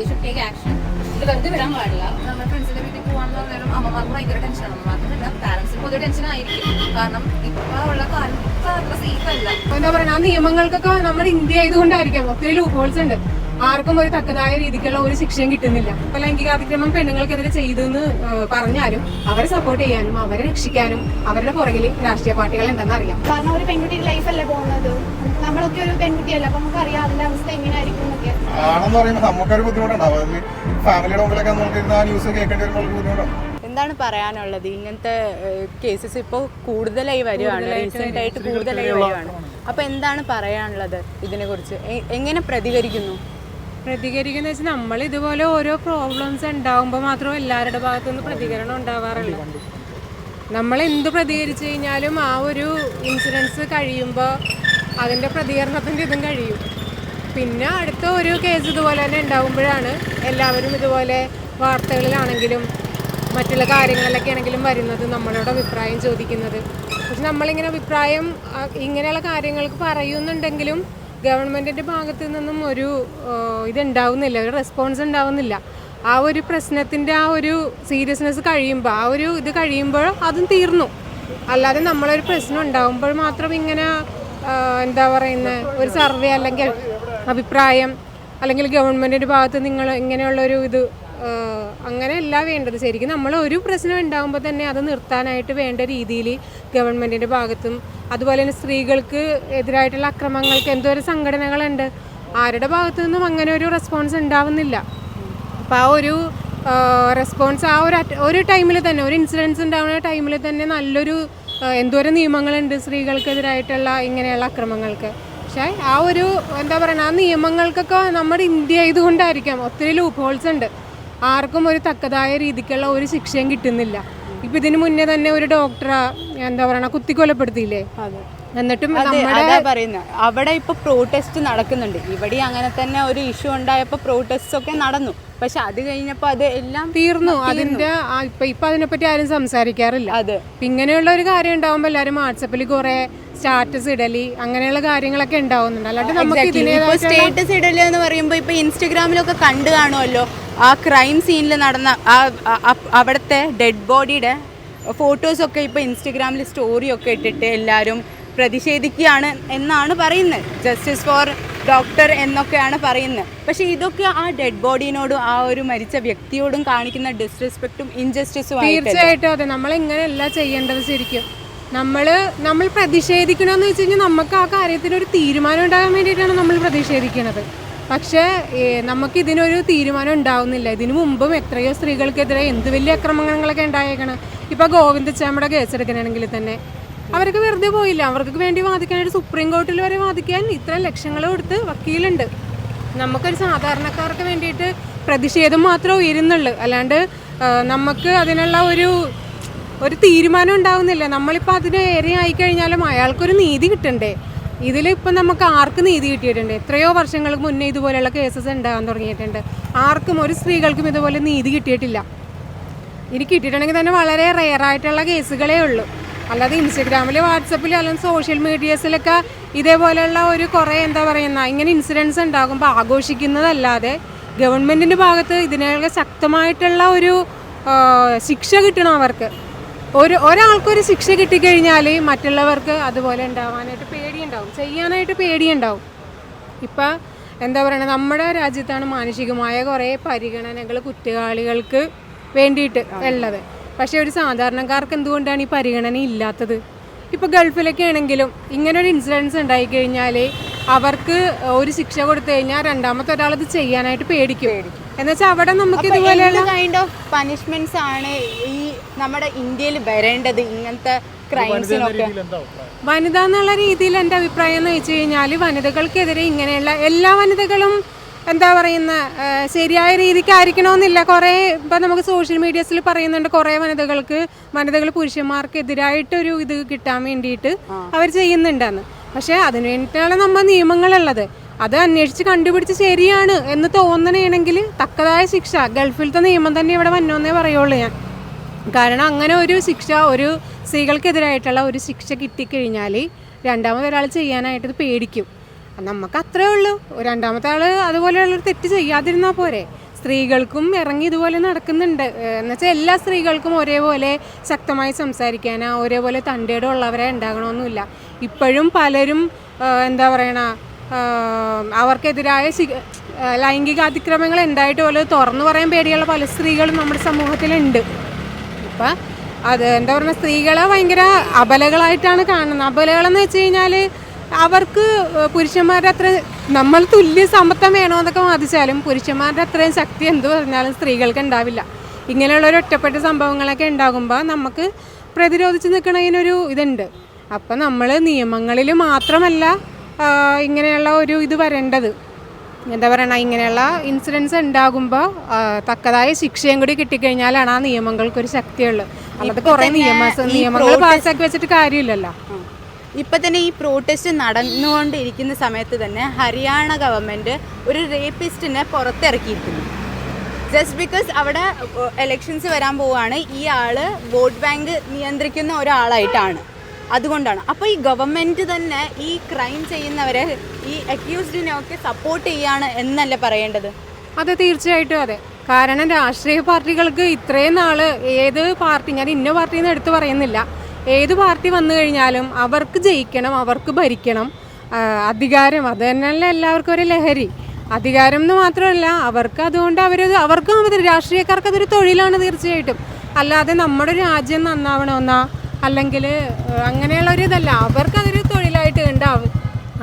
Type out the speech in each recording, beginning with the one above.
They should take action ഇത് വെറുതെ വിടാൻ പാടില്ല. നമ്മുടെ ഫ്രണ്ട്സിന്റെ വീട്ടിൽ പോകാന്ന് പറഞ്ഞാലും അമ്മമാർക്ക് ഭയങ്കര ടെൻഷനാണ് മാത്രമല്ല പാരന്റ്സിന് പൊതുവെ ടെൻഷൻ ആയിരിക്കും. കാരണം ഇപ്പൊ ഉള്ള കാലം ഇപ്പൊ അത്ര സേഫ് അല്ല. എന്താ പറയുക ആ നിയമങ്ങൾക്കൊക്കെ നമ്മുടെ ഇന്ത്യ ആയതുകൊണ്ടായിരിക്കാം. ഒത്തിരി ലൂപ്പ് ഹോൾസ് ഉണ്ട്. ആർക്കും ഒരു തക്കതായ രീതിക്കുള്ള ഒരു ശിക്ഷയും കിട്ടുന്നില്ല. ഇപ്പൊ ലൈംഗികാതിക്രമം പെണ്ണുങ്ങൾക്കെതിരെ ചെയ്തു എന്ന് പറഞ്ഞാലും അവരെ സപ്പോർട്ട് ചെയ്യാനും അവരെ രക്ഷിക്കാനും അവരുടെ പുറകിൽ രാഷ്ട്രീയ പാർട്ടികൾ ഉണ്ടെന്ന് അറിയാം. കാരണം ഒരു പെൺകുട്ടിയുടെ അല്ലേ പോകുന്നത്? നമ്മളൊക്കെ ഒരു പെൺകുട്ടിയല്ല അപ്പൊ നമുക്കറിയാം അതിന്റെ അവസ്ഥ എങ്ങനെയായിരിക്കും എന്നൊക്കെ. ആണെന്ന് പറയുമ്പോൾ നമുക്കൊരു ബുദ്ധിമുട്ടുണ്ടാവും ഫാമിലിയുടെ മുമ്പിലൊക്കെ നമുക്ക് ആ ന്യൂസ് കേൾക്കേണ്ടി വരുമ്പോൾ ബുദ്ധിമുട്ടാണ് എന്താണ് പറയാനുള്ളത്? ഇങ്ങനത്തെ കേസസ് ഇപ്പോൾ കൂടുതലായി വരുവാണ്. റീസെന്റ് ആയിട്ട് കൂടുതലായി വരുവാണ്. അപ്പോൾ എന്താണ് പറയാനുള്ളത് ഇതിനെക്കുറിച്ച്? എങ്ങനെ പ്രതികരിക്കുന്നു? പ്രതികരിക്കുന്ന വെച്ചാൽ നമ്മൾ ഇതുപോലെ ഓരോ പ്രോബ്ലംസ് ഉണ്ടാകുമ്പോൾ മാത്രം എല്ലാവരുടെ ഭാഗത്തുനിന്ന് പ്രതികരണം ഉണ്ടാവാറുള്ളൂ നമ്മൾ എന്ത് പ്രതികരിച്ചു കഴിഞ്ഞാലും ആ ഒരു ഇൻസിഡൻസ് കഴിയുമ്പോൾ അതിന്റെ പ്രതികരണത്തിന്റെ ഇതും കഴിയും. പിന്നെ അടുത്ത ഒരു കേസ് ഇതുപോലെ തന്നെ ഉണ്ടാകുമ്പോഴാണ് എല്ലാവരും ഇതുപോലെ വാർത്തകളിലാണെങ്കിലും മറ്റുള്ള കാര്യങ്ങളിലൊക്കെ ആണെങ്കിലും വരുന്നത് നമ്മളോട് അഭിപ്രായം ചോദിക്കുന്നത്. പക്ഷെ നമ്മളിങ്ങനെ അഭിപ്രായം ഇങ്ങനെയുള്ള കാര്യങ്ങൾക്ക് പറയുന്നുണ്ടെങ്കിലും ഗവൺമെന്റിന്റെ ഭാഗത്തു നിന്നും ഒരു ഇതുണ്ടാവുന്നില്ല ഒരു റെസ്പോൺസ് ഉണ്ടാവുന്നില്ല. ആ ഒരു പ്രശ്നത്തിന്റെ ആ ഒരു സീരിയസ്നെസ് കഴിയുമ്പോൾ ആ ഒരു ഇത് കഴിയുമ്പോൾ അതും തീർന്നു. അല്ലാതെ നമ്മളൊരു പ്രശ്നം ഉണ്ടാകുമ്പോൾ മാത്രം ഇങ്ങനെ എന്താ പറയുന്നത് ഒരു സർവേ അല്ലെങ്കിൽ അഭിപ്രായം അല്ലെങ്കിൽ ഗവൺമെന്റിന്റെ ഭാഗത്ത് നിങ്ങൾ ഇങ്ങനെയുള്ളൊരു ഇത് അങ്ങനെയല്ല വേണ്ടത്. ശരിക്കും നമ്മൾ ഒരു പ്രശ്നം ഉണ്ടാകുമ്പോൾ തന്നെ അത് നിർത്താനായിട്ട് വേണ്ട രീതിയിൽ ഗവൺമെന്റിന്റെ ഭാഗത്തും അതുപോലെ തന്നെ സ്ത്രീകൾക്ക് എതിരായിട്ടുള്ള അക്രമങ്ങൾക്ക് എന്തോരം സംഘടനകളുണ്ട്. ആരുടെ ഭാഗത്തു നിന്നും അങ്ങനെ ഒരു റെസ്പോൺസ് ഉണ്ടാവുന്നില്ല. അപ്പോൾ ആ ഒരു റെസ്പോൺസ് ആ ഒരു ഒരു ടൈമിൽ തന്നെ ഒരു ഇൻസിഡൻസ് ഉണ്ടാവുന്ന ടൈമിൽ തന്നെ നല്ലൊരു എന്തോരം നിയമങ്ങളുണ്ട് സ്ത്രീകൾക്കെതിരായിട്ടുള്ള ഇങ്ങനെയുള്ള അക്രമങ്ങൾക്ക്? പക്ഷേ ആ ഒരു എന്താ പറയുക ആ നിയമങ്ങൾക്കൊക്കെ നമ്മുടെ ഇന്ത്യ ഇതുകൊണ്ടായിരിക്കാം ഒത്തിരി ലൂപ്പ് ഹോൾസ് ഉണ്ട്. ആർക്കും ഒരു തക്കതായ രീതിക്കുള്ള ഒരു ശിക്ഷയും കിട്ടുന്നില്ല. ഇപ്പം ഇതിനു മുന്നേ തന്നെ ഒരു ഡോക്ടറെ എന്താ പറയുക കുത്തിക്കൊലപ്പെടുത്തിയില്ലേ? അതെ. എന്നിട്ടും അതെ അതാ പറയുന്നത് അവിടെ ഇപ്പൊ പ്രോട്ടസ്റ്റ് നടക്കുന്നുണ്ട്. ഇവിടെ അങ്ങനെ തന്നെ ഒരു ഇഷ്യൂ ഉണ്ടായപ്പോൾ പ്രോട്ടസ്റ്റ് ഒക്കെ നടന്നു. പക്ഷെ അത് കഴിഞ്ഞപ്പോൾ അത് എല്ലാം തീർന്നു. അതിന്റെ ഇപ്പൊ ഇപ്പൊ അതിനെപ്പറ്റി ആരും സംസാരിക്കാറില്ല. അതെ. ഇങ്ങനെയുള്ള ഒരു കാര്യം ഉണ്ടാവുമ്പോൾ എല്ലാരും വാട്സപ്പിൽ കുറെ സ്റ്റാറ്റസ് ഇടലി അങ്ങനെയുള്ള കാര്യങ്ങളൊക്കെ ഉണ്ടാവുന്നുണ്ട്. അല്ലാണ്ട് നമുക്ക് ഇതിനേതായിട്ടുള്ള സ്റ്റേറ്റസ് ഇടൽ എന്ന് പറയുമ്പോൾ ഇപ്പൊ ഇൻസ്റ്റഗ്രാമിലൊക്കെ കണ്ടു കാണുമല്ലോ. ആ ക്രൈം സീനിൽ നടന്ന ആ- അവിടുത്തെ ഡെഡ് ബോഡിയുടെ ഫോട്ടോസൊക്കെ ഇപ്പൊ ഇൻസ്റ്റഗ്രാമിൽ സ്റ്റോറിയൊക്കെ ഇട്ടിട്ട് എല്ലാവരും പ്രതിഷേധിക്കുകയാണ് എന്നാണ് പറയുന്നത്. ജസ്റ്റിസ് ഫോർ ഡോക്ടർ എന്നൊക്കെയാണ് പറയുന്നത്. പക്ഷെ ഇതൊക്കെ ആ ഡെഡ് ബോഡീനോടും ആ ഒരു മരിച്ച വ്യക്തിയോടും കാണിക്കുന്ന ഡിസ്റെസ്പെക്റ്റും ഇൻജസ്റ്റിസും തീർച്ചയായിട്ടും അതെ. നമ്മൾ ഇങ്ങനെയല്ല ചെയ്യേണ്ടത് ശരിക്കും. നമ്മൾ നമ്മൾ പ്രതിഷേധിക്കണമെന്ന് വെച്ച് കഴിഞ്ഞാൽ നമുക്ക് ആ കാര്യത്തിന് ഒരു തീരുമാനം ഉണ്ടാകാൻ വേണ്ടിയിട്ടാണ് നമ്മൾ പ്രതിഷേധിക്കുന്നത് പക്ഷേ നമുക്ക് ഇതിനൊരു തീരുമാനം ഉണ്ടാവുന്നില്ല. ഇതിനു മുമ്പും എത്രയോ സ്ത്രീകൾക്കെതിരെ എന്ത് വലിയ അക്രമങ്ങളൊക്കെ ഉണ്ടായേക്കണം. ഇപ്പോൾ കേസ് എടുക്കണമെങ്കിൽ തന്നെ. അവർക്ക് വെറുതെ പോയില്ല. അവർക്ക് വേണ്ടി വാദിക്കാനായിട്ട് സുപ്രീം കോർട്ടിൽ വരെ വാദിക്കാൻ ഇത്ര ലക്ഷങ്ങൾ കൊടുത്ത് വക്കീലുണ്ട്. നമുക്കൊരു സാധാരണക്കാർക്ക് വേണ്ടിയിട്ട് പ്രതിഷേധം മാത്രമേ ഉയരുന്നുള്ളൂ. അല്ലാണ്ട് നമുക്ക് അതിനുള്ള ഒരു ഒരു തീരുമാനം ഉണ്ടാവുന്നില്ല. നമ്മളിപ്പോൾ അതിന് ഏറെ ആയിക്കഴിഞ്ഞാലും അയാൾക്കൊരു നീതി കിട്ടണ്ടേ? ഇതിലിപ്പം നമുക്ക് ആർക്ക് നീതി കിട്ടിയിട്ടുണ്ട്? എത്രയോ വർഷങ്ങൾക്ക് മുന്നേ ഇതുപോലെയുള്ള കേസസ് ഉണ്ടാകാൻ തുടങ്ങിയിട്ടുണ്ട്. ആർക്കും ഒരു സ്ത്രീകൾക്കും ഇതുപോലെ നീതി കിട്ടിയിട്ടില്ല. ഇനി കിട്ടിയിട്ടുണ്ടെങ്കിൽ തന്നെ വളരെ റെയർ ആയിട്ടുള്ള കേസുകളേ ഉള്ളൂ. അല്ലാതെ ഇൻസ്റ്റഗ്രാമിൽ വാട്സപ്പിൽ അല്ലെങ്കിൽ സോഷ്യൽ മീഡിയസിലൊക്കെ ഇതേപോലെയുള്ള ഒരു കുറേ എന്താ പറയുന്ന ഇങ്ങനെ ഇൻസിഡൻസ് ഉണ്ടാകുമ്പോൾ ആഘോഷിക്കുന്നതല്ലാതെ ഗവൺമെന്റിന്റെ ഭാഗത്ത് ഇതിനൊക്കെ ശക്തമായിട്ടുള്ള ഒരു ശിക്ഷ കിട്ടണം അവർക്ക്. ഒരു ഒരാൾക്കൊരു ശിക്ഷ കിട്ടിക്കഴിഞ്ഞാൽ മറ്റുള്ളവർക്ക് അതുപോലെ ഉണ്ടാവാനായിട്ട് പേടിയുണ്ടാവും ചെയ്യാനായിട്ട് പേടിയുണ്ടാവും. ഇപ്പം എന്താ പറയുക നമ്മുടെ രാജ്യത്താണ് മാനുഷികമായ കുറേ പരിഗണനകൾ കുറ്റവാളികൾക്ക് വേണ്ടിയിട്ട് ഉള്ളത്. പക്ഷേ ഒരു സാധാരണക്കാർക്ക് എന്തുകൊണ്ടാണ് ഈ പരിഗണന ഇല്ലാത്തത്? ഇപ്പോൾ ഗൾഫിലൊക്കെ ആണെങ്കിലും ഇങ്ങനെ ഒരു ഇൻസിഡൻസ് ഉണ്ടായിക്കഴിഞ്ഞാൽ അവർക്ക് ഒരു ശിക്ഷ കൊടുത്തു കഴിഞ്ഞാൽ രണ്ടാമത്തെ ഒരാൾ ഇത് ചെയ്യാനായിട്ട് പേടിക്കും. എന്നുവെച്ചാൽ അവിടെ നമുക്ക് ഇതുപോലെയുള്ള കൈൻഡ് ഓഫ് പനിഷ്മെന്റ്സ് ആണ് ഈ നമ്മുടെ ഇന്ത്യയിൽ വരേണ്ടത് ഇങ്ങനത്തെ ക്രൈംസിനൊക്കെ വനിത എന്നുള്ള രീതിയിൽ എന്റെ അഭിപ്രായം എന്ന് വെച്ച് കഴിഞ്ഞാൽ വനിതകൾക്കെതിരെ ഇങ്ങനെയുള്ള എല്ലാ വനിതകളും എന്താ പറയുന്ന ശരിയായ രീതിക്കായിരിക്കണമെന്നില്ല കുറേ ഇപ്പം നമുക്ക് സോഷ്യൽ മീഡിയസിൽ പറയുന്നുണ്ട് കുറേ വനിതകൾക്ക് വനിതകൾ പുരുഷന്മാർക്കെതിരായിട്ടൊരു ഇത് കിട്ടാൻ വേണ്ടിയിട്ട് അവർ ചെയ്യുന്നുണ്ടെന്ന്. പക്ഷേ അതിന് വേണ്ടിയിട്ടാണ് നമ്മൾ നിയമങ്ങളുള്ളത്. അത് അന്വേഷിച്ച് കണ്ടുപിടിച്ച് ശരിയാണ് എന്ന് തോന്നണമെങ്കിൽ തക്കതായ ശിക്ഷ. ഗൾഫിലത്തെ നിയമം തന്നെ ഇവിടെ വന്നോന്നേ പറയുള്ളൂ ഞാൻ. കാരണം അങ്ങനെ ഒരു ശിക്ഷ ഒരു സ്ത്രീകൾക്കെതിരായിട്ടുള്ള ഒരു ശിക്ഷ കിട്ടിക്കഴിഞ്ഞാൽ രണ്ടാമത് ഒരാൾ ചെയ്യാനായിട്ട് പേടിക്കും. നമുക്ക് അത്രേ ഉള്ളൂ രണ്ടാമത്തെ ആൾ അതുപോലെയുള്ളൊരു തെറ്റ് ചെയ്യാതിരുന്നാൽ പോരെ. സ്ത്രീകൾക്കും ഇറങ്ങി ഇതുപോലെ നടക്കുന്നുണ്ട്. എന്നുവെച്ചാൽ എല്ലാ സ്ത്രീകൾക്കും ഒരേപോലെ ശക്തമായി സംസാരിക്കാനോ ഒരേപോലെ തന്റെയുടെ ഉള്ളവരെ ഉണ്ടാകണമെന്നില്ല ഇപ്പോഴും പലരും എന്താ പറയണ അവർക്കെതിരായ ലൈംഗിക അതിക്രമങ്ങൾ ഉണ്ടായിട്ട് പോലെ തുറന്നു പറയാൻ പേടിയുള്ള പല സ്ത്രീകളും നമ്മുടെ സമൂഹത്തിലുണ്ട്. അപ്പം അത് എന്താ പറയുക സ്ത്രീകളെ ഭയങ്കര അബലകളായിട്ടാണ് കാണുന്നത്. അബലകളെന്ന് വെച്ച് കഴിഞ്ഞാൽ അവർക്ക് പുരുഷന്മാരുടെ അത്ര നമ്മൾ തുല്യ സമത്വം വേണമെന്നൊക്കെ വാദിച്ചാലും പുരുഷന്മാരുടെ അത്രയും ശക്തി എന്ത് പറഞ്ഞാലും സ്ത്രീകൾക്ക് ഉണ്ടാവില്ല. ഇങ്ങനെയുള്ള ഒരു ഒറ്റപ്പെട്ട സംഭവങ്ങളൊക്കെ ഉണ്ടാകുമ്പോൾ നമുക്ക് പ്രതിരോധിച്ച് നിൽക്കണതിനൊരു ഇതുണ്ട്. അപ്പം നമ്മൾ നിയമങ്ങളിൽ മാത്രമല്ല ഇങ്ങനെയുള്ള ഒരു ഇത് വരേണ്ടത്. എന്താ പറയണ ഇങ്ങനെയുള്ള ഇൻസിഡൻസ് ഉണ്ടാകുമ്പോൾ തക്കതായ ശിക്ഷയും കൂടി കിട്ടിക്കഴിഞ്ഞാലാണ് ആ നിയമങ്ങൾക്കൊരു ശക്തിയുള്ളത്. അല്ലാതെ കുറേ നിയമ നിയമങ്ങൾ പാസ്സാക്കി വെച്ചിട്ട് കാര്യമില്ലല്ലോ. ഇപ്പൊ തന്നെ ഈ പ്രോട്ടസ്റ്റ് നടന്നുകൊണ്ടിരിക്കുന്ന സമയത്ത് തന്നെ ഹരിയാന ഗവൺമെന്റ് ഒരു റേപ്പിസ്റ്റിനെ പുറത്തിറക്കിയിരിക്കുന്നു. ജസ്റ്റ് ബിക്കോസ് അവിടെ എലക്ഷൻസ് വരാൻ പോവുകയാണ് ഈ ആൾ വോട്ട് ബാങ്ക് നിയന്ത്രിക്കുന്ന ഒരാളായിട്ടാണ്. അതുകൊണ്ടാണ്. അപ്പോൾ ഈ ഗവൺമെന്റ് തന്നെ ഈ ക്രൈം ചെയ്യുന്നവരെ ഈ അക്യൂസ്ഡിനെ ഒക്കെ സപ്പോർട്ട് ചെയ്യാണ് എന്നല്ലേ പറയേണ്ടത്? അതെ തീർച്ചയായിട്ടും അതെ. കാരണം രാഷ്ട്രീയ പാർട്ടികൾക്ക് ഇത്രയും നാൾ ഏത് പാർട്ടി ഞാൻ ഇന്ന പാർട്ടിന്ന് എടുത്തു പറയുന്നില്ല. ഏത് പാർട്ടി വന്നു കഴിഞ്ഞാലും അവർക്ക് ജയിക്കണം അവർക്ക് ഭരിക്കണം. അധികാരം അത് തന്നെയല്ല എല്ലാവർക്കും ഒരു ലഹരി. അധികാരം എന്ന് മാത്രമല്ല അവർക്ക് അതുകൊണ്ട് അവർ അവർക്കും അവർ രാഷ്ട്രീയക്കാർക്ക് അതൊരു തൊഴിലാണ് തീർച്ചയായിട്ടും. അല്ലാതെ നമ്മുടെ രാജ്യം നന്നാവണമെന്നാ അല്ലെങ്കിൽ അങ്ങനെയുള്ള ഒരു ഇതല്ല. അവർക്ക് അതൊരു തൊഴിലായിട്ട് ഉണ്ടാവും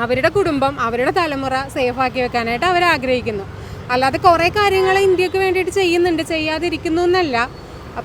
അവരുടെ കുടുംബം അവരുടെ തലമുറ സേഫാക്കി വെക്കാനായിട്ട് അവർ ആഗ്രഹിക്കുന്നു അല്ലാതെ കുറേ കാര്യങ്ങൾ ഇന്ത്യയ്ക്ക് വേണ്ടിയിട്ട് ചെയ്യുന്നുണ്ട് ചെയ്യാതിരിക്കുന്നു എന്നല്ല.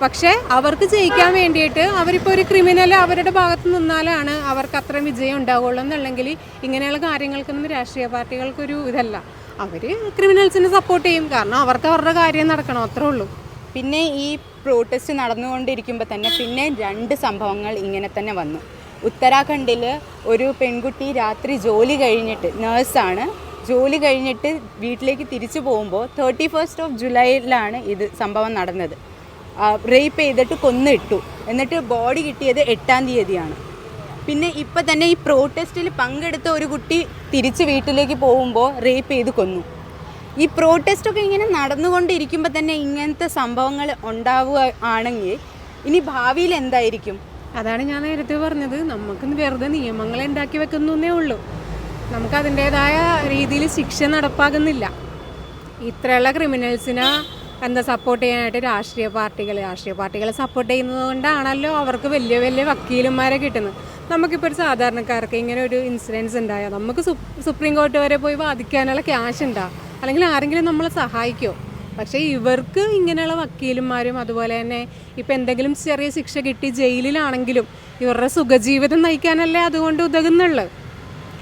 പക്ഷേ അവർക്ക് ജയിക്കാൻ വേണ്ടിയിട്ട് അവരിപ്പോൾ ഒരു ക്രിമിനൽ അവരുടെ ഭാഗത്ത് നിന്നാലാണ് അവർക്ക് അത്രയും വിജയം ഉണ്ടാവുള്ളൂ എന്നുണ്ടെങ്കിൽ ഇങ്ങനെയുള്ള കാര്യങ്ങൾക്കൊന്നും രാഷ്ട്രീയ പാർട്ടികൾക്കൊരു ഇതല്ല. അവർ ക്രിമിനൽസിനെ സപ്പോർട്ട് ചെയ്യും. കാരണം അവർക്ക് അവരുടെ കാര്യം നടക്കണം. അത്രേ ഉള്ളൂ. പിന്നെ ഈ പ്രോട്ടസ്റ്റ് നടന്നുകൊണ്ടിരിക്കുമ്പോൾ തന്നെ പിന്നെ രണ്ട് സംഭവങ്ങൾ ഇങ്ങനെ തന്നെ വന്നു. ഉത്തരാഖണ്ഡിൽ ഒരു പെൺകുട്ടി രാത്രി ജോലി കഴിഞ്ഞിട്ട് നേഴ്സാണ്. ജോലി കഴിഞ്ഞിട്ട് വീട്ടിലേക്ക് തിരിച്ചു പോകുമ്പോൾ തേർട്ടി ഫസ്റ്റ് ഓഫ് ജൂലൈയിലാണ് ഇത് സംഭവം നടന്നത്. റേപ്പ് ചെയ്തിട്ട് കൊന്നിട്ടു. എന്നിട്ട് ബോഡി കിട്ടിയത് എട്ടാം തീയതിയാണ്. പിന്നെ ഇപ്പം തന്നെ ഈ പ്രോട്ടസ്റ്റിൽ പങ്കെടുത്ത ഒരു കുട്ടി തിരിച്ച് വീട്ടിലേക്ക് പോകുമ്പോൾ റേപ്പ് ചെയ്ത് കൊന്നു. ഈ പ്രോട്ടസ്റ്റൊക്കെ ഇങ്ങനെ നടന്നുകൊണ്ടിരിക്കുമ്പോൾ തന്നെ ഇങ്ങനത്തെ സംഭവങ്ങൾ ഉണ്ടാവുക ആണെങ്കിൽ ഇനി ഭാവിയിൽ എന്തായിരിക്കും? അതാണ് ഞാൻ നേരത്തെ പറഞ്ഞത്. നമുക്ക് വെറുതെ നിയമങ്ങൾ ഉണ്ടാക്കി വെക്കുന്നേ ഉള്ളൂ. നമുക്ക് അതിന്റെതായ രീതിയിൽ ശിക്ഷ നടപ്പാകുന്നില്ല. ഇത്രയുള്ള ക്രിമിനൽസിനെ എന്താ സപ്പോർട്ട് ചെയ്യാനായിട്ട് രാഷ്ട്രീയ പാർട്ടികൾ രാഷ്ട്രീയ പാർട്ടികളെ സപ്പോർട്ട് ചെയ്യുന്നത് കൊണ്ടാണല്ലോ അവർക്ക് വലിയ വലിയ വക്കീലന്മാരെ കിട്ടുന്നത്. നമുക്കിപ്പോൾ ഒരു സാധാരണക്കാർക്ക് ഇങ്ങനെ ഒരു ഇൻസിഡൻസ് ഉണ്ടായാൽ നമുക്ക് സുപ്രീം കോർട്ട് വരെ പോയി വാദിക്കാനുള്ള ക്യാഷ് ഉണ്ടാ? അല്ലെങ്കിൽ ആരെങ്കിലും നമ്മളെ സഹായിക്കോ? പക്ഷേ ഇവർക്ക് ഇങ്ങനെയുള്ള വക്കീലന്മാരും അതുപോലെ തന്നെ ഇപ്പം എന്തെങ്കിലും ചെറിയ ശിക്ഷ കിട്ടി ജയിലിലാണെങ്കിലും ഇവരുടെ സുഖജീവിതം നയിക്കാനല്ലേ അതുകൊണ്ട് ഉതകുന്നുള്ളു.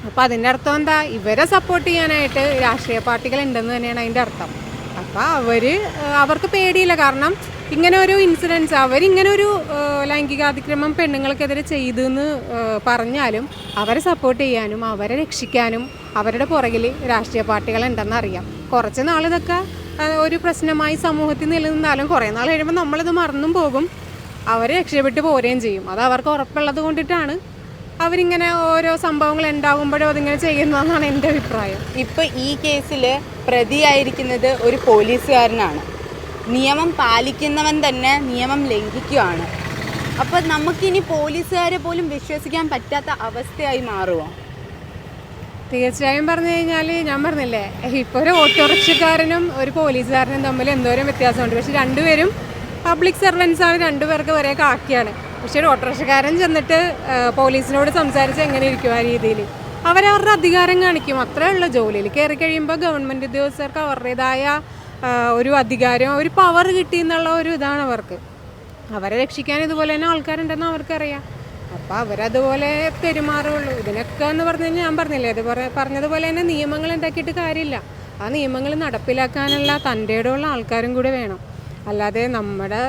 അപ്പോൾ അതിന്റെ അർത്ഥം എന്താ? ഇവരെ സപ്പോർട്ട് ചെയ്യാനായിട്ട് രാഷ്ട്രീയ പാർട്ടികൾ ഉണ്ടെന്ന് തന്നെയാണ് അതിന്റെ അർത്ഥം. അപ്പോൾ അവർ അവർക്ക് പേടിയില്ല. കാരണം ഇങ്ങനെ ഒരു ഇൻസിഡൻസ് അവരിങ്ങനെ ഒരു ലൈംഗികാതിക്രമം പെണ്ണുങ്ങൾക്കെതിരെ ചെയ്തു എന്ന് പറഞ്ഞാലും അവരെ സപ്പോർട്ട് ചെയ്യാനും അവരെ രക്ഷിക്കാനും അവരുടെ പുറകിൽ രാഷ്ട്രീയ പാർട്ടികൾ ഉണ്ടെന്ന് അറിയാം. കുറച്ച് നാൾ ഇതൊക്കെ ഒരു പ്രശ്നമായി സമൂഹത്തിൽ നിലനിന്നാലും കുറേ നാൾ കഴിയുമ്പോൾ നമ്മളിത് മറന്നും പോകും. അവരെ രക്ഷപ്പെട്ട് പോരുകയും ചെയ്യും. അത് അവർക്ക് ഉറപ്പുള്ളത് കൊണ്ടിട്ടാണ് അവരിങ്ങനെ ഓരോ സംഭവങ്ങൾ ഉണ്ടാകുമ്പോഴും അതിങ്ങനെ ചെയ്യുന്നതെന്നാണ് എന്റെ അഭിപ്രായം. ഇപ്പോൾ ഈ കേസിൽ പ്രതിയായിരിക്കുന്നത് ഒരു പോലീസുകാരനാണ്. നിയമം പാലിക്കുന്നവൻ തന്നെ നിയമം ലംഘിക്കുകയാണ് അപ്പോൾ നമുക്കിനി പോലീസുകാരെ പോലും വിശ്വസിക്കാൻ പറ്റാത്ത അവസ്ഥയായി മാറുമോ തീർച്ചയായും പറഞ്ഞു കഴിഞ്ഞാൽ ഞാൻ പറഞ്ഞില്ലേ ഇപ്പോൾ ഒരു ഓട്ടോറിക്ഷക്കാരനും ഒരു പോലീസുകാരനും തമ്മിൽ എന്തോരം വ്യത്യാസമുണ്ട്. പക്ഷേ രണ്ടുപേരും പബ്ലിക് സർവൻസ് ആണ് രണ്ടുപേർക്ക് ഒരേ കാക്കിയാണ്. പക്ഷെ ഓട്ടോറിക്ഷക്കാരൻ ചെന്നിട്ട് പോലീസിനോട് സംസാരിച്ച് എങ്ങനെ ഇരിക്കും ആ രീതിയിൽ. അവരവരുടെ അധികാരം കാണിക്കും. അത്രേ ഉള്ളൂ ജോലിയിൽ. കയറി കഴിയുമ്പോൾ ഗവൺമെന്റ് ഉദ്യോഗസ്ഥർക്ക് അവരുടേതായ ഒരു അധികാരം ഒരു പവർ കിട്ടി എന്നുള്ള ഒരു ഇതാണ് അവർക്ക്. അവരെ രക്ഷിക്കാൻ ഇതുപോലെ തന്നെ ആൾക്കാരുണ്ടെന്ന് അവർക്കറിയാം. അപ്പോൾ അവരതുപോലെ പെരുമാറുള്ളൂ. ഇതിനൊക്കെ എന്ന് പറഞ്ഞു കഴിഞ്ഞാൽ ഞാൻ പറഞ്ഞില്ലേ അത് പറ- പറഞ്ഞതുപോലെ തന്നെ നിയമങ്ങൾ ഉണ്ടാക്കിയിട്ട് കാര്യമില്ല. ആ നിയമങ്ങൾ നടപ്പിലാക്കാനുള്ള തന്റെ ഇടമുള്ള ആൾക്കാരും കൂടി വേണം. അല്ലാതെ നമ്മുടെ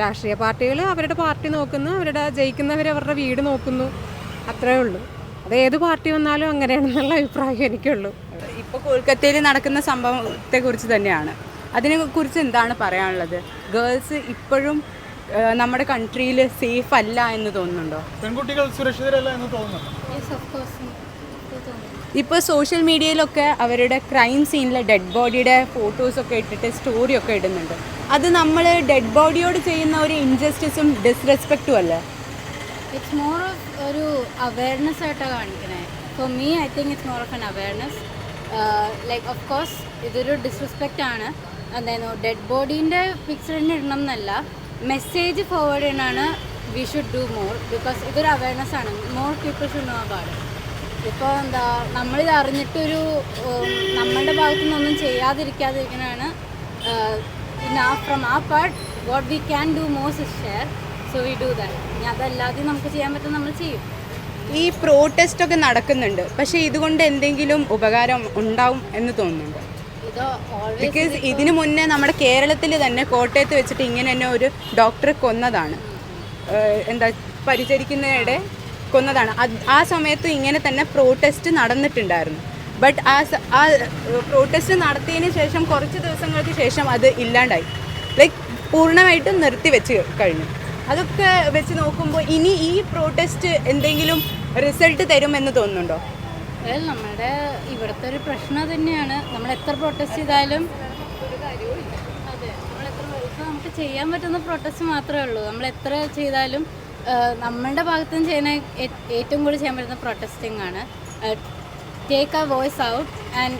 രാഷ്ട്രീയ പാർട്ടികൾ അവരുടെ പാർട്ടി നോക്കുന്നു അവരുടെ ജയിക്കുന്നവർ അവരുടെ വീട് നോക്കുന്നു. അത്രേ ഉള്ളൂ. അത് ഏത് പാർട്ടി വന്നാലും അങ്ങനെയാണെന്നുള്ള അഭിപ്രായം എനിക്കുള്ളൂ. ഇപ്പോൾ കൊൽക്കത്തയിൽ നടക്കുന്ന സംഭവത്തെ കുറിച്ച് തന്നെയാണ്. അതിനെക്കുറിച്ച് എന്താണ് പറയാനുള്ളത്? ഗേൾസ് ഇപ്പോഴും നമ്മുടെ കൺട്രിയിൽ സേഫ് അല്ല എന്ന് തോന്നുന്നുണ്ടോ? പെൺകുട്ടികൾ സുരക്ഷിതരല്ല എന്ന് തോന്നുന്നു യെസ് ഓഫ് കോഴ്സ് തോന്നുന്നു ഇപ്പോൾ സോഷ്യൽ മീഡിയയിലൊക്കെ അവരുടെ ക്രൈം സീനിലെ ഡെഡ് ബോഡിയുടെ ഫോട്ടോസൊക്കെ ഇട്ടിട്ട് സ്റ്റോറിയൊക്കെ ഇടുന്നുണ്ട്. അത് നമ്മൾ ഡെഡ് ബോഡിയോട് ചെയ്യുന്ന ഒരു ഇൻജസ്റ്റിസും ഡിസ്റെസ്പെക്റ്റും അല്ലേ? ഇറ്റ്സ് മോർ ഓഫ് ഒരു അവയർനെസ് ആയിട്ടാണ് കാണിക്കണേ. For me I think it's more of an awareness like of course ഇതൊരു ഡിസ്റെസ്പെക്റ്റ് ആണ്. എന്തായിരുന്നു ഡെഡ് ബോഡീന്റെ പിക്ചർ തന്നെ ഇടണം എന്നല്ല. Message forward ചെയ്യണമാണ് we should do more because ഇതൊരു അവയർനെസ് ആണ്. More people should know about ഇപ്പോൾ എന്താ നമ്മളിത് അറിഞ്ഞിട്ടൊരു നമ്മളുടെ ഭാഗത്തു നിന്നൊന്നും ചെയ്യാതിരിക്കാതിരിക്കാനാണ് from a part what we can do most is share so we do that ഇനി അതല്ലാതെ നമുക്ക് ചെയ്യാൻ പറ്റും നമ്മൾ ചെയ്യും. ഈ പ്രോട്ടസ്റ്റ് ഒക്കെ നടക്കുന്നുണ്ട്. പക്ഷേ ഇതുകൊണ്ട് എന്തെങ്കിലും ഉപകാരം ഉണ്ടാവും എന്ന് തോന്നുന്നുണ്ട്? ബിക്കോസ് ഇതിനു മുന്നേ നമ്മുടെ കേരളത്തിൽ തന്നെ കോട്ടയത്ത് വെച്ചിട്ട് ഇങ്ങനെ തന്നെ ഒരു ഡോക്ടറെ കൊന്നതാണ്. എന്താ പരിചരിക്കുന്നതിനിടെ കൊന്നതാണ് ആ സമയത്ത് ഇങ്ങനെ തന്നെ പ്രോട്ടസ്റ്റ് നടന്നിട്ടുണ്ടായിരുന്നു. ബട്ട് ആ ആ പ്രോട്ടസ്റ്റ് നടത്തിയതിന് ശേഷം കുറച്ച് ദിവസങ്ങൾക്ക് ശേഷം അത് ഇല്ലാണ്ടായി. ലൈക്ക് പൂർണമായിട്ടും നിർത്തി വെച്ച് കഴിഞ്ഞു. അതൊക്കെ വെച്ച് നോക്കുമ്പോൾ ഇനി ഈ പ്രോട്ടസ്റ്റ് എന്തെങ്കിലും റിസൾട്ട് തരുമെന്ന് തോന്നുന്നുണ്ടോ? വെൽ നമ്മുടെ ഇവിടുത്തെ ഒരു പ്രശ്നം തന്നെയാണ്. നമ്മൾ എത്ര പ്രൊട്ടസ്റ്റ് ചെയ്താലും നമ്മൾ എത്ര നമുക്ക് ചെയ്യാൻ പറ്റുന്ന പ്രൊട്ടസ്റ്റ് മാത്രമേ ഉള്ളൂ. നമ്മൾ എത്ര ചെയ്താലും നമ്മളുടെ ഭാഗത്തു നിന്ന് ചെയ്യുന്ന ഏറ്റവും കൂടുതൽ ചെയ്യാൻ പറ്റുന്ന പ്രൊട്ടസ്റ്റിംഗ് ആണ്. Take a voice out and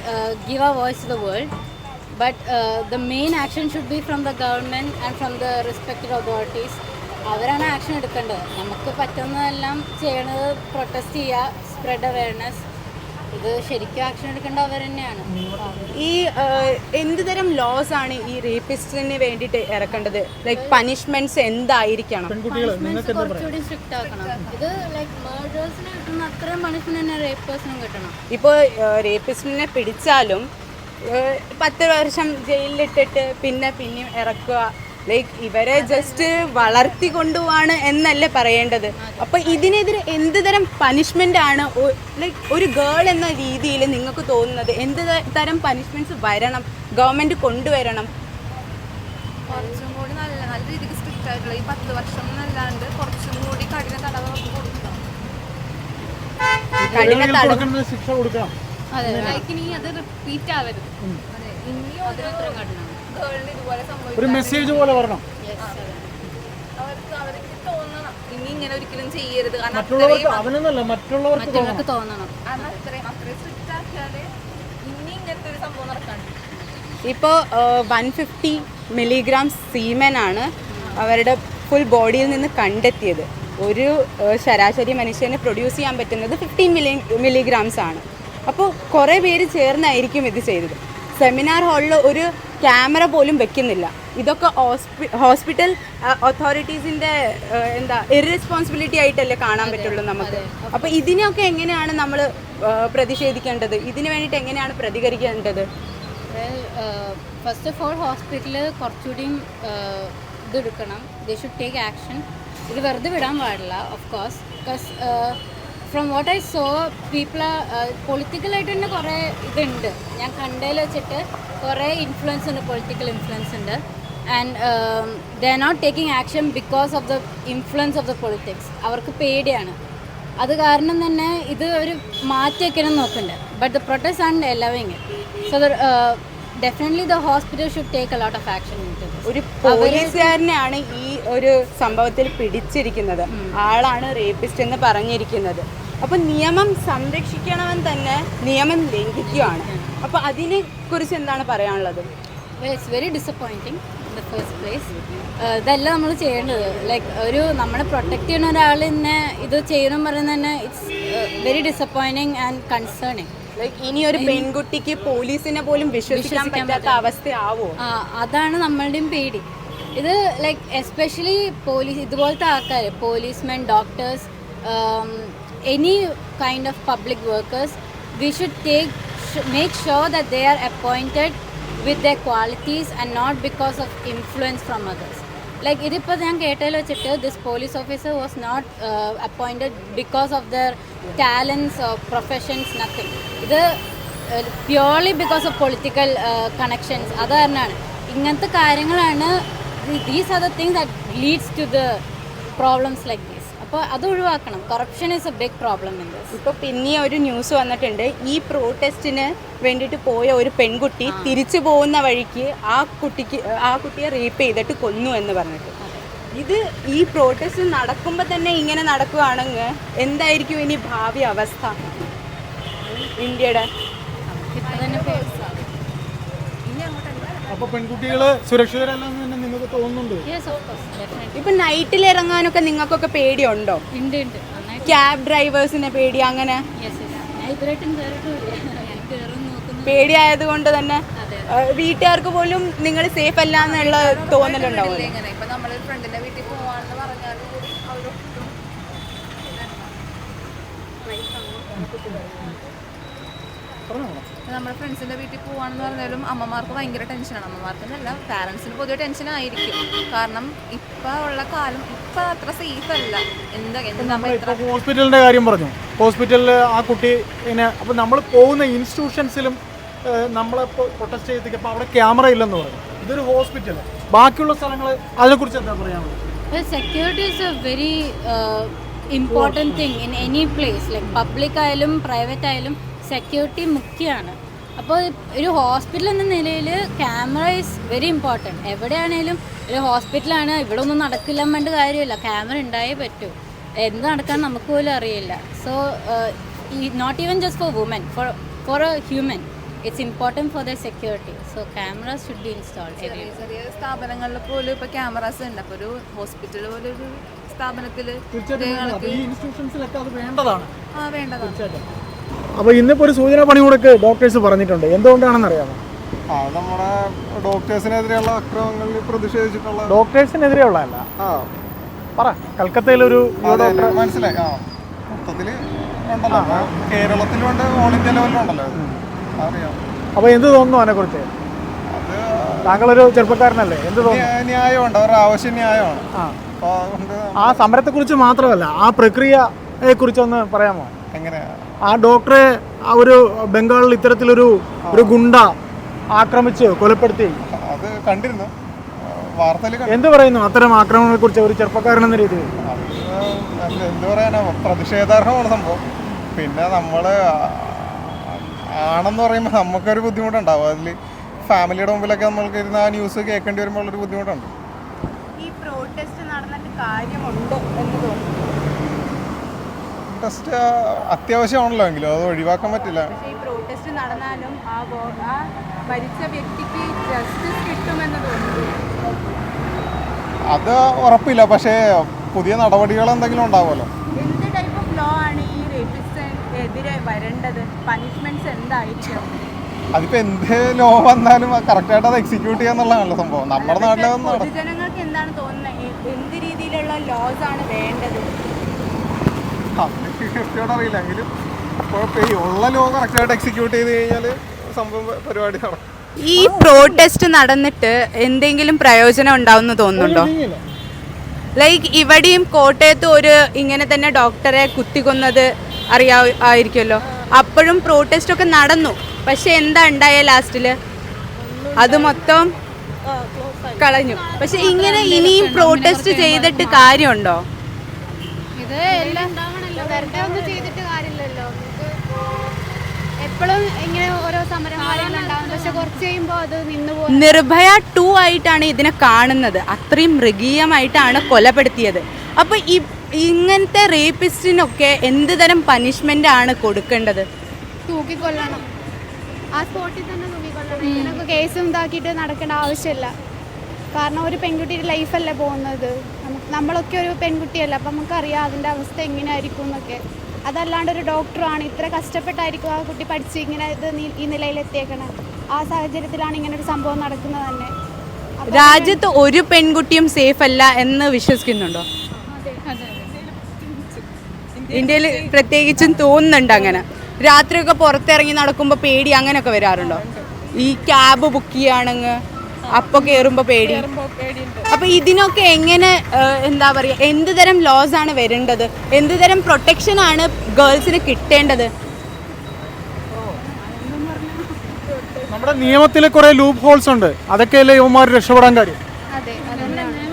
give a voice to the world but the main action should be from the government and from the respected authorities അവരാണ് ആക്ഷൻ എടുക്കേണ്ടത്. നമുക്ക് പറ്റുന്നതെല്ലാം ചെയ്യണത് പ്രൊട്ടസ്റ്റ് ചെയ്യുക സ്പ്രെഡ് അവയർനെസ് ഇത് ശരിക്കും ആക്ഷൻ എടുക്കേണ്ട അവർ തന്നെയാണ്. ഈ എന്ത് തരം ലോസ് ആണ് ഈ റേപ്പിസ്റ്റിന് വേണ്ടിയിട്ട് ഇറക്കേണ്ടത്? ലൈക് പനിഷ്മെന്റ്സ് എന്തായിരിക്കണം? പണിഷ്മെന്റ്സ് കുറച്ചുകൂടി സ്ട്രിക്റ്റ് ആക്കണം. ഇത് ലൈക്ക് മേർഡേഴ്സിന് കിട്ടുന്ന അത്രയും പണിഷ്മെന്റ് തന്നെ റേപ്പേഴ്സിനും കിട്ടണം. ഇപ്പോൾ റേപ്പിസ്റ്റിനെ പിടിച്ചാലും പത്ത് വർഷം ജയിലിലിട്ടിട്ട് പിന്നെ പിന്നെയും ഇറക്കുക ലൈക്ക് ഇവരെ ജസ്റ്റ് വളർത്തി കൊണ്ടുപോവാണ് എന്നല്ലേ പറയേണ്ടത്. അപ്പൊ ഇതിനെതിരെ എന്ത് തരം പനിഷ്മെന്റ് ആണ് ലൈക്ക് ഒരു ഗേൾ എന്ന രീതിയിൽ നിങ്ങൾക്ക് തോന്നുന്നത്? എന്ത് തരം പനിഷ്മെന്റ്സ് വരണം? ഗവൺമെന്റ് കൊണ്ടുവരണം? കുറച്ചും കൂടി നല്ല നല്ല രീതിക്ക് സ്ട്രിക്റ്റ് ആയിട്ടുള്ള ഈ പത്ത് വർഷം എന്നല്ലാണ്ട് കുറച്ചും കൂടി കഠിന തടവ് കൊടുക്കണം. കഠിന തടവ്. ശിക്ഷ കൊടുക്കണം. അതെ ലൈക്ക് ഇനി അത് റിപ്പീറ്റ് ആവരുത്. അതെ ഇനിയും അതിനത്രയും കഠിനം. ഗേളിന് ഇതുപോലെ ഒരു മെസ്സേജ് പോലെ വരണം. അവർക്ക് അവർക്ക് തോന്നണം. ഇനി ഇങ്ങനെ ഒരിക്കലും ചെയ്യരുത്. കാരണം മറ്റുള്ളവർക്ക് അത്രയും അവനെന്നല്ല മറ്റുള്ളവർക്ക് തോന്നണം മറ്റുള്ളവർക്ക് തോന്നണം. കാരണം അത്രയും അത്രയും സ്ട്രിക്റ്റ് ആക്കിയാലേ ഇനി ഇങ്ങനത്തെ ഒരു സംഭവം നടക്കാണ്ട്. ഇപ്പോൾ വൺ ഫിഫ്റ്റി മില്ലിഗ്രാം ആണ് അവരുടെ ഫുൾ ബോഡിയിൽ നിന്ന് കണ്ടെത്തിയത്. ഒരു ഏഹ്, ശരാശരി മനുഷ്യന് പ്രൊഡ്യൂസ് ചെയ്യാൻ പറ്റുന്നത് ഫിഫ്റ്റീൻ മില്ലി മില്ലിഗ്രാംസ് ആണ്. അപ്പോൾ കുറേ പേര് ചേർന്നായിരിക്കും ഇത് ചെയ്തത്. സെമിനാർ ഹാളിൽ ഒരു ക്യാമറ പോലും വെക്കുന്നില്ല. ഇതൊക്കെ ഹോസ്പി ഹോസ്പിറ്റൽ അതോറിറ്റീസിന്റെ എന്താ ഇറസ്പോൺസിബിലിറ്റി ആയിട്ടല്ലേ കാണാൻ പറ്റുള്ളൂ നമുക്ക്. അപ്പോൾ ഇതിനൊക്കെ എങ്ങനെയാണ് നമ്മൾ പ്രതിഷേധിക്കേണ്ടത്? ഇതിനു വേണ്ടിയിട്ട് എങ്ങനെയാണ് പ്രതികരിക്കേണ്ടത്? ഫസ്റ്റ് ഓഫ് ഓൾ ഹോസ്പിറ്റലിൽ കുറച്ചുകൂടിയും ഇതെടുക്കണം. ദേ ഷുഡ് ടേക്ക് ആക്ഷൻ ഇത് വെറുതെ വിടാൻ പാടില്ല of course because from what I saw people പൊളിറ്റിക്കലായിട്ട് തന്നെ കുറേ ഇതുണ്ട്. ഞാൻ കണ്ടതിൽ വെച്ചിട്ട് കുറേ ഇൻഫ്ലുവൻസ് ഉണ്ട് പൊളിറ്റിക്കൽ ഇൻഫ്ലുവൻസ് ഉണ്ട്. And they are not taking action because of the influence of the politics അവർക്ക് പേടിയാണ്. അത് കാരണം തന്നെ ഇത് ഒരു മാറ്റി വയ്ക്കണം നോക്കുന്നുണ്ട് but the protest and എല്ലാവിങ് so the definitely the hospital should take a lot lot of action ഒരു പോലീസുകാരനെയാണ് ഈ ഒരു സംഭവത്തിൽ പിടിച്ചിരിക്കുന്നത്. ആളാണ് റേപ്പിസ്റ്റ് എന്ന് പറഞ്ഞിരിക്കുന്നത്. അപ്പൊ നിയമം സംരക്ഷിക്കണമെന്ന് തന്നെ നിയമം ലംഘിക്കുകയാണ് അപ്പൊ അതിനെ കുറിച്ച് എന്താണ് പറയാനുള്ളത്? It's very disappointing in the first place ഇതല്ല നമ്മൾ ചെയ്യേണ്ടത്. ലൈക്ക് ഒരു നമ്മളെ പ്രൊട്ടക്റ്റ് ചെയ്യുന്ന ഒരാൾ തന്നെ ഇത് ചെയ്യണം പറയുന്നത് തന്നെ it's very disappointing and concerning like ഇനി ഒരു പെൺകുട്ടിക്ക് പോലീസിനെ പോലും വിശ്വസിക്കാൻ പറ്റാത്ത അവസ്ഥയാവോ? അതാണ് നമ്മളുടെയും പേടി. ഇത് ലൈക്ക് എസ്പെഷ്യലി പോലീസ് ഇതുപോലത്തെ ആൾക്കാർ policemen doctors any kind of public workers we should take make sure that they are appointed with the qualities and not because of influence from others like ഇതിപ്പോൾ ഞാൻ കേട്ടതിൽ വെച്ചിട്ട് this police officer was not appointed because of their talents professions nothing ഇത് purely because of political connections അത് കാരണമാണ് ഇങ്ങനത്തെ കാര്യങ്ങളാണ് these are the things that leads to the problems like അപ്പോൾ അത് ഒഴിവാക്കണം. Corruption is a big problem in this ഇപ്പോൾ പിന്നെ ഒരു ന്യൂസ് വന്നിട്ടുണ്ട്. ഈ പ്രോട്ടസ്റ്റിന് വേണ്ടിയിട്ട് പോയ ഒരു പെൺകുട്ടി തിരിച്ചു പോകുന്ന വഴിക്ക് ആ കുട്ടിക്ക് ആ കുട്ടിയെ റേപ്പ് ചെയ്തിട്ട് കൊന്നു എന്ന് പറഞ്ഞിട്ട്. ഇത് ഈ പ്രോട്ടസ്റ്റ് നടക്കുമ്പോൾ തന്നെ ഇങ്ങനെ നടക്കുകയാണെങ്കിൽ എന്തായിരിക്കും ഇനി ഭാവി അവസ്ഥ? ഇന്ത്യയുടെ? അപ്പൊ പെൺകുട്ടികൾ സുരക്ഷിതരല്ലെന്ന് തന്നെ നിങ്ങൾക്ക് തോന്നുന്നുണ്ട്? ഇപ്പൊ നൈറ്റിൽ ഇറങ്ങാനൊക്കെ നിങ്ങൾക്കൊക്കെ പേടിയുണ്ടോ? ഉണ്ട് ഉണ്ട്. ക്യാബ് ഡ്രൈവേഴ്സിനെ പേടി അങ്ങനെ? പേടിയായത് കൊണ്ട് തന്നെ. വീട്ടുകാർക്ക് പോലും നിങ്ങൾ സേഫ് അല്ല എന്നുള്ള തോന്നലുണ്ടാവും ഇങ്ങനെ നമ്മുടെ ഫ്രണ്ട്സിന്റെ വീട്ടിൽ പോകുകയാണെന്ന് പറഞ്ഞാലും അമ്മമാർക്ക് ഭയങ്കര ടെൻഷനാണ് അമ്മമാർക്കെന്നല്ല പാരൻസിന് പൊതുവെ ടെൻഷനായിരിക്കും കാരണം ഇപ്പം ഉള്ള കാലം ഇപ്പം അത്ര സേഫ് അല്ല. എന്താ ഹോസ്പിറ്റലിന്റെ കാര്യം പറഞ്ഞു. ഹോസ്പിറ്റലിൽ ആ കുട്ടി പിന്നെ അപ്പോൾ നമ്മൾ പോകുന്ന ഇൻസ്റ്റിറ്റ്യൂഷൻസിലും നമ്മളെ പ്രൊട്ടസ്റ്റ് അപ്പം അവിടെ ക്യാമറ ഇല്ലെന്ന് പറഞ്ഞു. ഇതൊരു ഹോസ്പിറ്റൽ ബാക്കിയുള്ള സ്ഥലങ്ങൾ അതിനെക്കുറിച്ച് എന്താ പറയാനുള്ളത് security is a very important thing in any place like public ആയാലും പ്രൈവറ്റ് ആയാലും സെക്യൂരിറ്റി മുഖ്യമാണ് അപ്പോൾ ഒരു ഹോസ്പിറ്റൽ എന്ന നിലയിൽ ക്യാമറ ഈസ് വെരി ഇമ്പോർട്ടന്റ് എവിടെയാണേലും ഒരു ഹോസ്പിറ്റലാണ് ഇവിടെ ഒന്നും നടക്കില്ല വേണ്ട കാര്യമില്ല. ക്യാമറ ഉണ്ടായേ പറ്റൂ. എന്ത് നടക്കാൻ നമുക്ക് പോലും അറിയില്ല. So not even just for woman for for a human it's important for the security so camera should be installed ചെറിയ ചെറിയ സ്ഥാപനങ്ങളിൽ പോലും ഇപ്പോൾ ക്യാമറാസ് ഉണ്ട്. അപ്പോൾ ഒരു ഹോസ്പിറ്റൽ പോലെ ഒരു സ്ഥാപനത്തിൽ ആ വേണ്ടതാണ്. അപ്പൊ ഇന്നിപ്പോ ഒരു സൂചന പണിമുടക്ക് ഡോക്ടേഴ്സ് പറഞ്ഞിട്ടുണ്ട്. എന്തുകൊണ്ടാണെന്ന് അറിയാമോ നമ്മുടെ ഡോക്ടേഴ്സിനെതിരെയുള്ള അക്രമങ്ങളിൽ പ്രതിഷേധിച്ചിട്ടുള്ള ഡോക്ടേഴ്സിനെതിരെയുള്ളതല്ല ആ. പറ കൽക്കത്തയിലൊരു മനസ്സിലായി. ആ മൊത്തത്തിൽ ഉണ്ടല്ലോ. അപ്പൊ കേരളത്തിലുണ്ട് ഓൾ ഇന്ത്യ ലെവലിലുണ്ടല്ലോ. അറിയാം. അപ്പോൾ എന്ത് തോന്നുന്നു അതിനെക്കുറിച്ച്? കുറിച്ച് താങ്കളൊരു ചെറുപ്പക്കാരനല്ലേ എന്ത് തോന്നുന്നു? ന്യാ- ന്യായമുണ്ട് അവരുടെ ആവശ്യം ന്യായമാണ്. ആ. സമരത്തെക്കുറിച്ച് മാത്രമല്ല ആ പ്രക്രിയയെ കുറിച്ചൊന്ന് പറയാമോ? എങ്ങനെയാ? ആ ഡോക്ടറെ ആ ഒരു ബംഗാളിൽ ഇത്തരത്തിലൊരു ഒരു ഗുണ്ട ആക്രമിച്ച് കൊലപ്പെടുത്തി. അത് കണ്ടിരുന്നു. വാർത്തയിൽ കണ്ടു. എന്ത് പറയുന്നു? അത്തരം ആക്രമണങ്ങളെ കുറിച്ച് ഒരു ചെറുപ്പക്കാരൻ എന്ന രീതിയിൽ. എന്ത് പറയാനോ പറയാനാ? പ്രതിഷേധാർഹമാണ് സംഭവം. പിന്നെ നമ്മൾ ആണെന്ന് പറയുമ്പോൾ നമുക്കൊരു ബുദ്ധിമുട്ടുണ്ടാവും. അതിൽ ഫാമിലിയുടെ മുമ്പിലൊക്കെ നമ്മൾക്ക് ഇരുന്ന് ആ ന്യൂസ് കേൾക്കേണ്ടി വരുമ്പോൾ ഉള്ളൊരു ബുദ്ധിമുട്ടുണ്ട്. ഈ പ്രോട്ടസ്റ്റ് നടന്നിട്ട് കാര്യമുണ്ട് എന്ന് തോന്നുന്നു. ടെസ്റ്റ് അത്യാവശ്യമാണല്ലോ എങ്കിലും. അത് ഒഴിവാക്കാൻ പറ്റില്ല. പ്രൊട്ടസ്റ്റ് നടന്നാലും ആ വ്യക്തിക്ക് ജസ്റ്റിസ് കിട്ടുമെന്ന് അത് ഉറപ്പില്ല. പക്ഷേ പുതിയ നടപടികൾ എന്തെങ്കിലും ഉണ്ടാവുമല്ലോ. എന്ത് ടൈപ്പ് ഓഫ് ലോ ആണ് ഈ റേപ്പിസ്റ്റിനെതിരെ വരേണ്ടത്? പണിഷ്മെന്റ്സ് എന്തായിരിക്കും? അതിപ്പോ എന്ത് ലോ വന്നാലും കറക്റ്റായിട്ട് അത് എക്സിക്യൂട്ട് ചെയ്യാന്നുള്ളതാണല്ലോ സംഭവം. നമ്മുടെ നാട്ടിൽ ജനങ്ങൾക്ക് പൊതുജനങ്ങൾക്ക് എന്താണ് തോന്നുന്നത്? എന്ത് രീതിയിലുള്ള ലോസ് ആണ് വേണ്ടത്? കൃത്യമായിട്ട് അറിയില്ല എങ്കിലും കുഴപ്പമില്ല ഉള്ള ലോ കറക്റ്റായിട്ട് എക്സിക്യൂട്ട് ചെയ്ത് കഴിഞ്ഞാൽ സംഭവം പരിപാടി നടക്കും. ഈ പ്രോട്ടസ്റ്റ് നടന്നിട്ട് എന്തെങ്കിലും പ്രയോജനം ഉണ്ടാവുമെന്ന് തോന്നുന്നുണ്ടോ? ലൈക്ക് ഇവിടെയും കോട്ടയത്ത് ഒരു ഇങ്ങനെ തന്നെ ഡോക്ടറെ കുത്തിക്കൊന്നത് അറിയാ ആയിരിക്കുമല്ലോ. അപ്പോഴും പ്രോട്ടസ്റ്റ് ഒക്കെ നടന്നു. പക്ഷെ എന്താ ഉണ്ടായ ലാസ്റ്റിൽ അത് മൊത്തം കളഞ്ഞു. പക്ഷെ ഇങ്ങനെ ഇനിയും പ്രോട്ടസ്റ്റ് ചെയ്തിട്ട് കാര്യമുണ്ടോ? ഇത് എല്ലാം വെറുതെ ഒന്നും ചെയ്തിട്ട് കാര്യമില്ലല്ലോ. എപ്പോഴും ഇങ്ങനെ ഓരോ സമരം കാര്യങ്ങളുണ്ടാവും പക്ഷെ കുറച്ച് കഴിയുമ്പോൾ അത് നിന്ന് പോകും. നിർഭയ ടു ആയിട്ടാണ് ഇതിനെ കാണുന്നത്. അത്രയും മൃഗീയമായിട്ടാണ് കൊലപ്പെടുത്തിയത്. അപ്പോൾ ഈ ഇങ്ങനത്തെ റേപ്പിസ്റ്റിനൊക്കെ എന്ത് തരം പനിഷ്മെന്റ് ആണ് കൊടുക്കേണ്ടത്? തൂക്കിക്കൊല്ലണം. ആ സ്പോട്ടിൽ തന്നെ തൂക്കിക്കൊല്ലണം. ഇതിനൊക്കെ കേസും ഇതാക്കിയിട്ട് നടക്കേണ്ട ആവശ്യമില്ല. കാരണം ഒരു പെൺകുട്ടിയുടെ ലൈഫല്ലേ പോകുന്നത്? നമ്മളൊക്കെ ഒരു പെൺകുട്ടിയല്ല അപ്പം നമുക്കറിയാം അതിന്റെ അവസ്ഥ എങ്ങനെയായിരിക്കും എന്നൊക്കെ. അതല്ലാണ്ട് ഒരു ഡോക്ടറാണ് ഇത്ര കഷ്ടപ്പെട്ടായിരിക്കും ആ കുട്ടി പഠിച്ച് ഇങ്ങനെ ഇത് ഈ നിലയിലെത്തിയേക്കണേ. ആ സാഹചര്യത്തിലാണ് ഇങ്ങനെ ഒരു സംഭവം നടക്കുന്നത് തന്നെ. രാജ്യത്ത് ഒരു പെൺകുട്ടിയും സേഫ് അല്ല എന്ന് വിശ്വസിക്കുന്നുണ്ടോ? ഇന്ത്യയിൽ പ്രത്യേകിച്ചും തോന്നുന്നുണ്ട് അങ്ങനെ. രാത്രിയൊക്കെ പുറത്തിറങ്ങി നടക്കുമ്പോൾ പേടി അങ്ങനെയൊക്കെ വരാറുണ്ടോ? ഈ ക്യാബ് ബുക്ക് ചെയ്യുകയാണെങ്കിൽ അപ്പോൾ കേറുമ്പോ പേടി. അപ്പൊ ഇതിനൊക്കെ എങ്ങനെ എന്താ പറയാ എന്ത് തരം ലോസ് ആണ് വരേണ്ടത്? എന്ത് തരം പ്രൊട്ടക്ഷൻ ആണ് ഗേൾസിന് കിട്ടേണ്ടത്? നമ്മുടെ നിയമത്തിൽ കുറെ ലൂപ്പ് ഹോൾസ് ഉണ്ട്. അതൊക്കെയല്ലേ യുവമാർ രക്ഷപ്പെടാൻ കാര്യം? അതെ അതന്നെ നമ്മൾ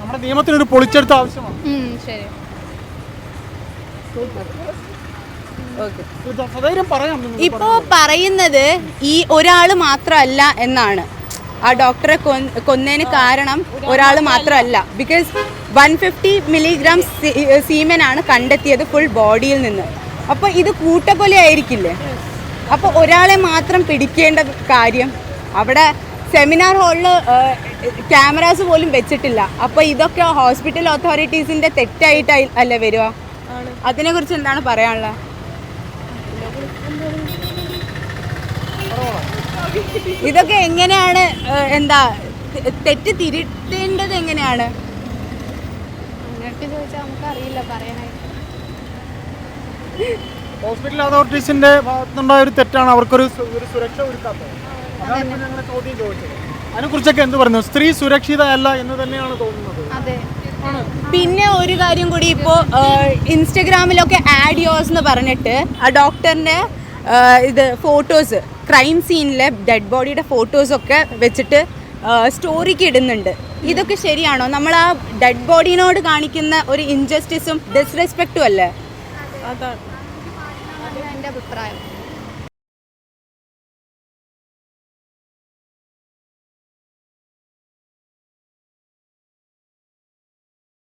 നമ്മുടെ നിയമത്തിനൊരു പൊളിച്ചെടുത്ത ആവശ്യമാണ്. ശരി ഓക്കെ ഇത് സധൈര്യം പറയാം നിങ്ങൾ ഇപ്പോ പറയുന്നത് ഈ ഒരാൾ മാത്രമല്ല എന്നാണ്. ആ ഡോക്ടറെ കൊന്ന് കൊന്നതിന് കാരണം ഒരാൾ മാത്രമല്ല. ബിക്കോസ് വൺ ഫിഫ്റ്റി മില്ലിഗ്രാം സീമനാണ് ആണ് കണ്ടെത്തിയത് ഫുൾ ബോഡിയിൽ നിന്ന്. അപ്പോൾ ഇത് കൂട്ടക്കൊല ആയിരിക്കില്ലേ? അപ്പോൾ ഒരാളെ മാത്രം പിടിക്കേണ്ട കാര്യം അവിടെ സെമിനാർ ഹാളിൽ ക്യാമറാസ് പോലും വെച്ചിട്ടില്ല. അപ്പോൾ ഇതൊക്കെ ഹോസ്പിറ്റൽ അതോറിറ്റീസിന്റെ തെറ്റായിട്ട് അല്ലേ വരിക? അതിനെക്കുറിച്ച് എന്താണ് പറയാനുള്ളത്? ഇതൊക്കെ എങ്ങനെയാണ് എന്താ തെറ്റ് തിരുത്തേണ്ടത് എങ്ങനെയാണ്? ഹോസ്പിറ്റൽ അതോറിറ്റീസിന്റെ ഭാഗത്തുണ്ടായ ഒരു തെറ്റാണ് അവർക്കൊരു ഒരു സുരക്ഷ ഒരുക്കാത്തത്. അതാണ് ഞങ്ങൾ ചോദ്യം ചോദിച്ചത്. അതിനെക്കുറിച്ചൊക്കെ എന്ത് പറയുന്നു? സ്ത്രീ സുരക്ഷിതയല്ല എന്ന് തന്നെയാണ് തോന്നുന്നത്. അതെ. പിന്നെ ഒരു കാര്യം കൂടി ഇപ്പോൾ ഇൻസ്റ്റഗ്രാമിലൊക്കെ ആഡ് യോസ് എന്ന് പറഞ്ഞിട്ട് ആ ഡോക്ടറിന്റെ ഇത് ഫോട്ടോസ് ക്രൈം സീനിലെ ഡെഡ് ബോഡിയുടെ ഫോട്ടോസൊക്കെ വെച്ചിട്ട് സ്റ്റോറിക്ക് ഇടുന്നുണ്ട്. ഇതൊക്കെ ശരിയാണോ? നമ്മൾ ആ ഡെഡ് ബോഡിനോട് കാണിക്കുന്ന ഒരു ഇൻജസ്റ്റിസും ഡിസ്റെസ്പെക്റ്റും അല്ലേ? എന്റെ അഭിപ്രായം.